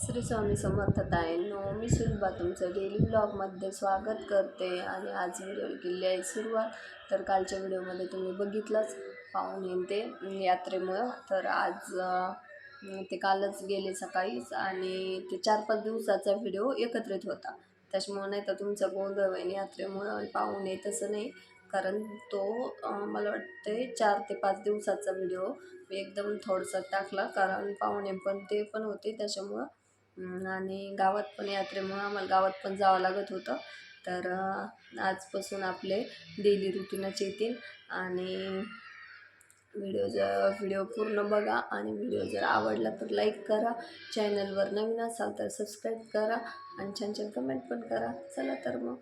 श्री स्वामी समर्थताईंनो मी सुलभा तुमचं डेली ब्लॉगमध्ये स्वागत करते आणि आज व्हिडिओ केली आहे सुरुवात तर कालच्या व्हिडिओमध्ये तुम्ही बघितलंच पाहुणे ते यात्रेमुळं. तर आज ते कालच गेले सकाळीच आणि ते चार पाच दिवसाचा व्हिडिओ एकत्रित होता. त्याच्यामुळं नाही तर तुमचा गोंधळ होईन यात्रेमुळं पाहुणे तसं नाही. कारण तो मला वाटते चार ते पाच दिवसाचा व्हिडिओ मी एकदम थोडंसं टाकला. कारण पाहुणे पण ते पण होते. त्याच्यामुळं आणि गावात पण यात्रेमुळं आम्हाला गावात पण जावं लागत होतं. तर आजपासून आपले डेली रुटीनच येतील. आणि व्हिडिओ जर व्हिडिओ पूर्ण बघा. आणि व्हिडिओ जर आवडला तर लाईक करा. चॅनलवर नवीन असाल तर सबस्क्राईब करा. आणि छान छान कमेंट पण करा. चला तर मग.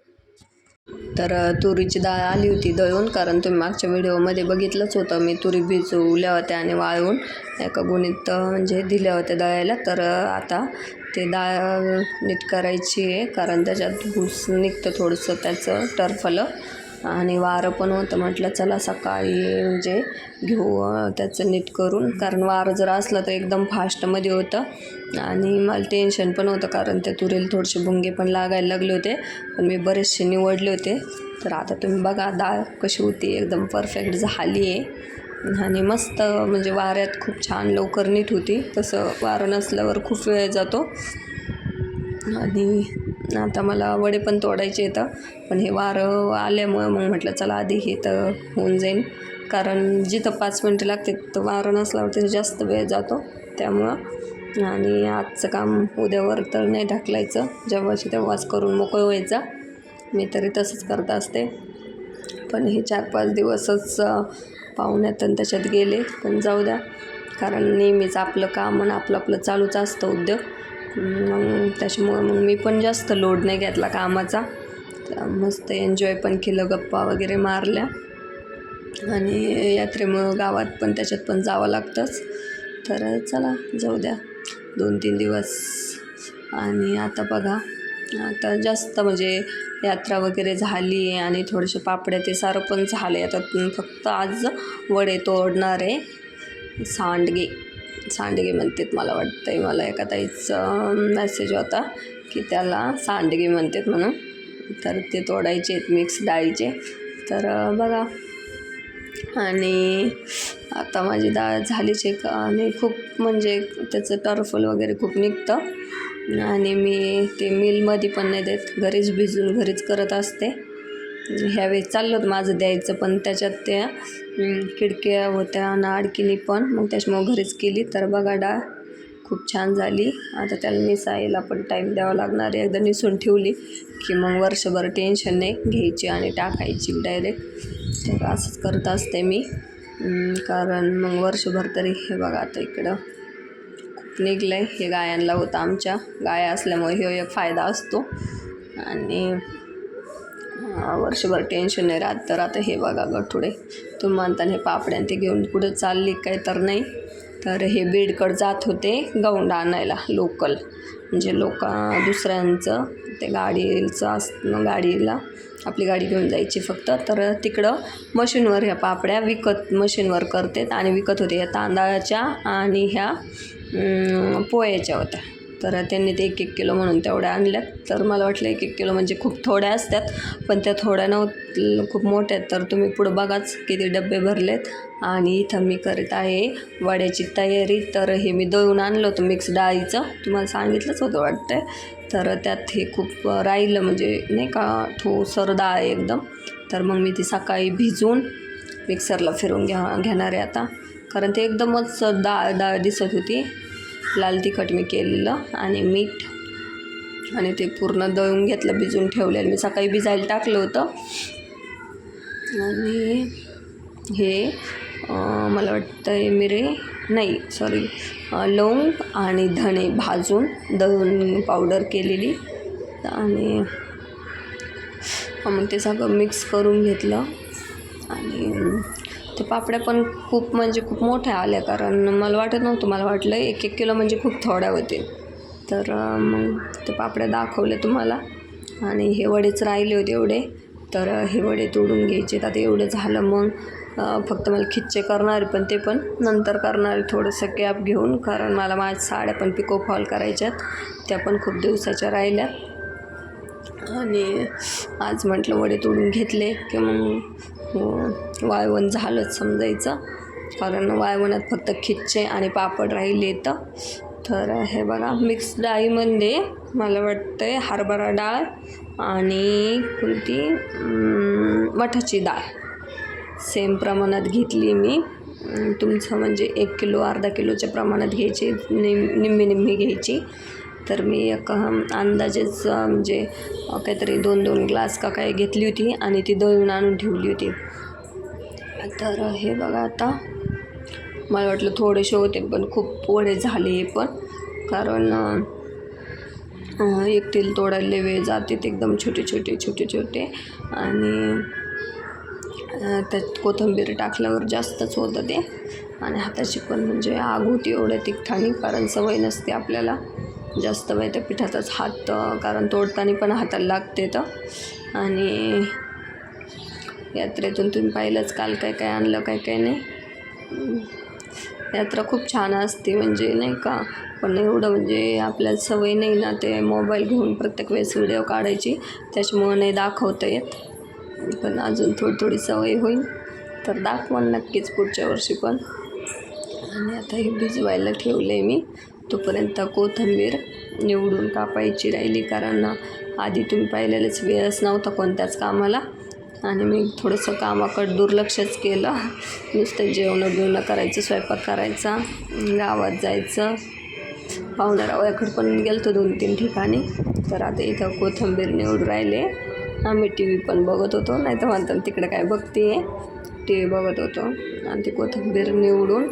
तर तुरीची डाळ आली होती दळून कारण तुम्ही मागच्या व्हिडिओमध्ये बघितलंच होतं. मी तुरी भिजवल्या होत्या आणि वाळवून एका गुणीत म्हणजे दिल्या होत्या दळायला. तर आता ते डाळ नीट करायची आहे. कारण त्याच्यात भूस निघतं थोडंसं त्याचं टरफलं. आणि वारं पण होतं म्हटलं चला सकाळी म्हणजे घेऊ त्याचं नीट करून. कारण वारं जर असलं तर एकदम फास्टमध्ये होतं. आणि मला टेन्शन पण होतं कारण त्या तुरीला थोडेसे भुंगे पण लागायला लागले होते. पण मी बरेचसे निवडले होते. तर आता तुम्ही बघा डाळ कशी होती. एकदम परफेक्ट झाली आहे. आणि मस्त म्हणजे वाऱ्यात खूप छान लवकर नीट होती. तसं वारं नसल्यावर खूप वेळ जातो. आणि आता मला वडे पण तोडायचे येतं पण हे वारं आल्यामुळं मग म्हटलं चला आधी हे तर होऊन जाईल कारण जिथं पाच मिनटं लागते तर वारं नसल्यावर तिथे जास्त वेळ जातो. त्यामुळं आणि आजचं काम उद्यावर तर नाही ढकलायचं. जेव्हाची तेव्हाच करून मोकळं व्हायचा. मी तरी तसंच करत असते. पण हे चार पाच दिवसच पाहुण्यात आणि त्याच्यात गेले. पण जाऊ द्या कारण नेहमीच आपलं काम आणि आपलं आपलं चालूच असतं उद्योग. मग त्याच्यामुळं मग मी पण जास्त लोड नाही घेतला कामाचा. मस्त एन्जॉय पण केलं गप्पा वगैरे मारल्या. आणि यात्रेमुळं गावात पण त्याच्यात पण जावं लागतंच. तर चला जाऊ द्या. दोन तीन दिवस. आणि आता बघा आता जास्त म्हणजे यात्रा वगैरे झाली आहे आणि थोडेसे पापड्या ते सारं पण झाले आता फक्त आज वडे तोडणार आहे. सांडगे. सांडगे म्हणतात मला वाटतं आहे मला एका ताईचं मेसेज होता की त्याला सांडगे म्हणतात म्हणून. तर ते तोडायचे आहेत मिक्स डाळीचे. तर बघा. आणि आता माझी डाळ झालीच आहे का? आणि खूप म्हणजे त्याचं टर्फल वगैरे खूप निघतं. आणि मी ते मिलमध्ये पण नाही देत. घरीच भिजून घरीच करत असते. ह्यावेळेस चाललं होतं माझं द्यायचं पण त्याच्यात त्या खिडक्या होत्या आणि अडकिनी पण. मग त्याच्यामुळं घरीच केली. तर बघा डाळ खूप छान झाली. आता त्याला निसायला पण टाईम द्यावा लागणार आहे. एकदा निसून ठेवली की मग वर्षभर टेन्शन नाही. घ्यायची आणि टाकायची डायरेक्ट तर असंच करत असते मी. कारण मग वर्षभर तरी हे बघा आता इकडं निघलं आहे हे गायांना होतं आमच्या. गाया असल्यामुळे हे एक फायदा असतो. आणि वर्षभर टेन्शन नाही राहत. तर आता हे बघा गठुडे. तुम्ही म्हणता हे पापड्या ते घेऊन कुठं चालली काय तर नाही. तर हे बीडकड जात होते गौंड आणायला लोकल म्हणजे लोक दुसऱ्यांचं ते गाडीचं अस गाडीला आपली गाडी घेऊन जायची फक्त. तर तिकडं मशीनवर ह्या पापड्या विकत मशीनवर करतात आणि विकत होते. ह्या तांदळाच्या आणि ह्या पोह्याच्या होत्या. तर त्यांनी ते एक एक किलो म्हणून तेवढ्या आणल्यात. तर मला वाटलं एक एक किलो म्हणजे खूप थोड्या असतात पण त्या थोड्या नव्हत खूप मोठ्या आहेत. तर तुम्ही पुढं बघाच किती डबे भरलेत. आणि इथं मी करत आहे वड्याची तयारी. तर हे मी दळून आणलं होतं मिक्स डाळीचं. तुम्हाला सांगितलंच होतं वाटतंय. तर त्यात हे खूप राहिलं म्हणजे नाही का ठोसर डाळ आहे एकदम. तर मग मी ती सकाळी भिजून मिक्सरला फिरून घ्या घेणार आहे आता. कारण ते एकदमच डाळ डाळ दिसत होती. लाल तिखट मी केलेलं आणि मीठ आणि ते पूर्ण दळून घेतलं भिजून ठेवलेलं. मी सकाळी भिजायला टाकलं होतं. आणि हे मला वाटतं आहे मिरे नाही सॉरी लवंग आणि धणे भाजून दळून पावडर केलेली. आणि मग ते सगळं मिक्स करून घेतलं. आणि ते पापड्या पण खूप म्हणजे खूप मोठ्या आल्या कारण मला वाटत नव्हतं मला वाटलं एक एक किलो म्हणजे खूप थोड्या होतील. तर मग ते पापड्या दाखवले तुम्हाला. आणि हे वडेच राहिले होते एवढे. तर हे वडे तोडून घ्यायचे. आता एवढं झालं मग फक्त मला खिच्चे करणार पण ते पण नंतर करणार थोडंसं गॅप घेऊन कारण मला माझ्या साड्या पण पिको फॉल करायच्यात. त्या पण खूप दिवसाच्या राहिल्या आणि आज म्हटलं वडे तोडून घेतले की मग हो, वाळवण झालंच समजायचं. कारण वाळवणात फक्त खिच्चे आणि पापड राहिले तर. तर हे बघा मिक्स डाळीमध्ये मला वाटतं हरभरा डाळ आणि कोणती? मठाची डाळ. सेम प्रमाणात घेतली मी. तुमचं म्हणजे एक किलो अर्धा किलोच्या प्रमाणात घ्यायची निम निम्मी निम्मी घ्यायची. तर मी एक अंदाजेच म्हणजे काहीतरी दोन दोन ग्लास का काय घेतली होती आणि ती दळून आणून ठेवली होती. तर हे बघा आता. मला वाटलं थोडेसे होते पण खूप वडे झाले पण. कारण एक तेल तोडायला वेळ जाते ते एकदम छोटे छोटे छोटे छोटे. आणि त्यात कोथिंबीर टाकल्यावर जास्तच होतं ते. आणि हाताची पण म्हणजे आग होती एवढ्या तिकठाणी कारण सवय नसते आपल्याला. जास्त वेळ त्या पिठाचाच हात कारण तोडताना पण हाताला लागते तर आणि यात्रेतून तुम्ही पाहिलंच काल काय काय आणलं काय काय नाही. यात्रा खूप छान असते म्हणजे नाही का पण एवढं म्हणजे आपल्याला सवय नाही ना ते मोबाईल घेऊन प्रत्येक वेळेस व्हिडिओ काढायची त्याच्यामुळे नाही दाखवता येत. पण अजून थोडी थोडी सवय होईल तर दाखवण नक्कीच पुढच्या वर्षी पण. आणि आता हे भिजवायला ठेवलं आहे मी. तोपर्यंत कोथिंबीर निवडून कापायची राहिली. कारण आधी तुम्ही पाहिलेलंच वेळच नव्हता कोणत्याच कामाला. आणि मी थोडंसं कामाकडं दुर्लक्षच केलं. नुसतं जेवणं बिवणं करायचं स्वयंपाक करायचा गावात जायचं. पाहुण्यारावयाकडे पण गेलो दोन तीन ठिकाणी. तर आता इथं कोथिंबीर निवडून राहिले. आम्ही टी व्ही पण बघत होतो. नाही तर म्हणतात तिकडे काय बघते टी व्ही बघत होतो. आणि ती कोथिंबीर निवडून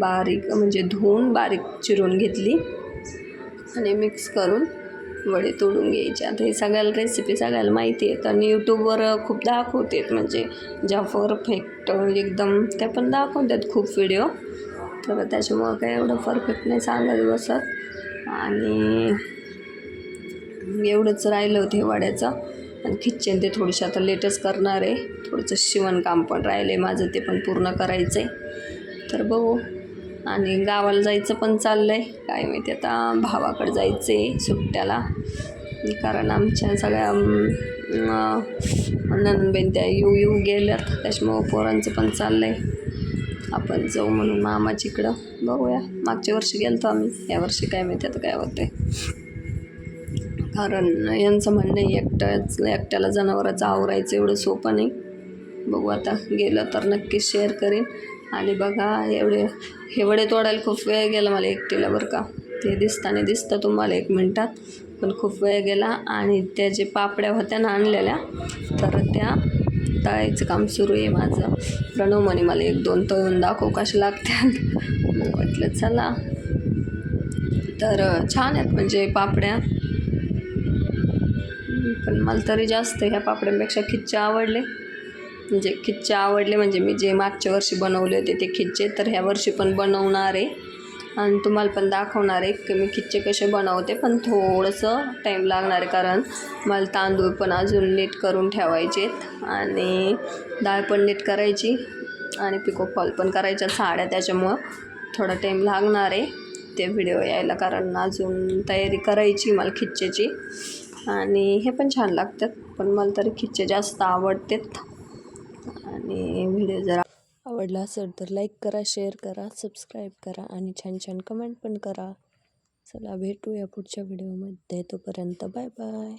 बारीक म्हणजे धुवून बारीक चिरून घेतली आणि मिक्स करून वडे तोडून घ्यायचे. आता हे सगळ्याला रेसिपी सगळ्याला माहिती आहेत आणि यूट्यूबवर खूप दाखवतात. म्हणजे ज्या परफेक्ट एकदम त्या पण दाखवतात खूप व्हिडिओ तर त्याच्यामुळं काय एवढं परफेक्ट नाही सांगत बसत. आणि एवढंच राहिलं होतं हे वड्याचं. आणि किचन ते थोडीशी आता लेटच करणार आहे. थोडंसं शिवणकाम पण राहिलं आहे माझं ते पण पूर्ण करायचं आहे तर बघू. आणि गावाला जायचं पण चाललं आहे काय माहिती आता भावाकडे जायचं आहे सुट्ट्याला. कारण आमच्या सगळ्या नंदबेन त्या येऊ येऊ गेल्यात. त्याच्यामुळं पोरांचं पण चाललं आहे आपण जाऊ म्हणून मामाची इकडं. बघूया. मागच्या वर्षी गेलो आम्ही. यावर्षी काय माहिती आता काय होतंय. कारण यांचं म्हणणं आहे एकट्याच एकट्याला जनावराचं आवरायचं एवढं सोपं नाही. बघू आता गेलं तर नक्कीच शेअर करेन. आणि बघा एवढे हे वडे तोडायला खूप वेळ गेला मला एकटीला बरं का. ते दिसताना दिसतं तुम्हाला एक मिनटात पण खूप वेळ गेला आणि त्या जे पापड्या होत्या ना आणलेल्या तर त्या तळायचं काम सुरू आहे माझं. प्रणव म्हणे मला एक दोन तळून दाखव कशा लागतात मग म्हटलं चला. तर छान आहेत म्हणजे पापड्या. पण मला तरी जास्त ह्या पापड्यांपेक्षा खिच्चे आवडले. म्हणजे खिच्चे आवडले म्हणजे मी जे मागच्या वर्षी बनवले होते ते खिच्चे तर ह्या वर्षी पण बनवणार आहे. आणि तुम्हाला पण दाखवणार आहे की मी खिच्चे कसे बनवते पण थोडंसं टाईम लागणार आहे कारण मला तांदूळ पण अजून नीट करून ठेवायचेत आणि डाळ पण नीट करायची आणि पिको फॉल पण करायच्या साड्या त्याच्यामुळं थोडा टाईम लागणार आहे ते व्हिडिओ यायला कारण अजून तयारी करायची मला खिच्चेची. आणि हे पण छान लागतात पण मला तरी खिच्चे जास्त आवडतात. आणि व्हिडिओ जर आवडला असेल तर लाईक करा शेअर करा सबस्क्राईब करा आणि छान छान कमेंट पण करा. चला भेटूया पुढच्या व्हिडिओमध्ये. तोपर्यंत बाय बाय.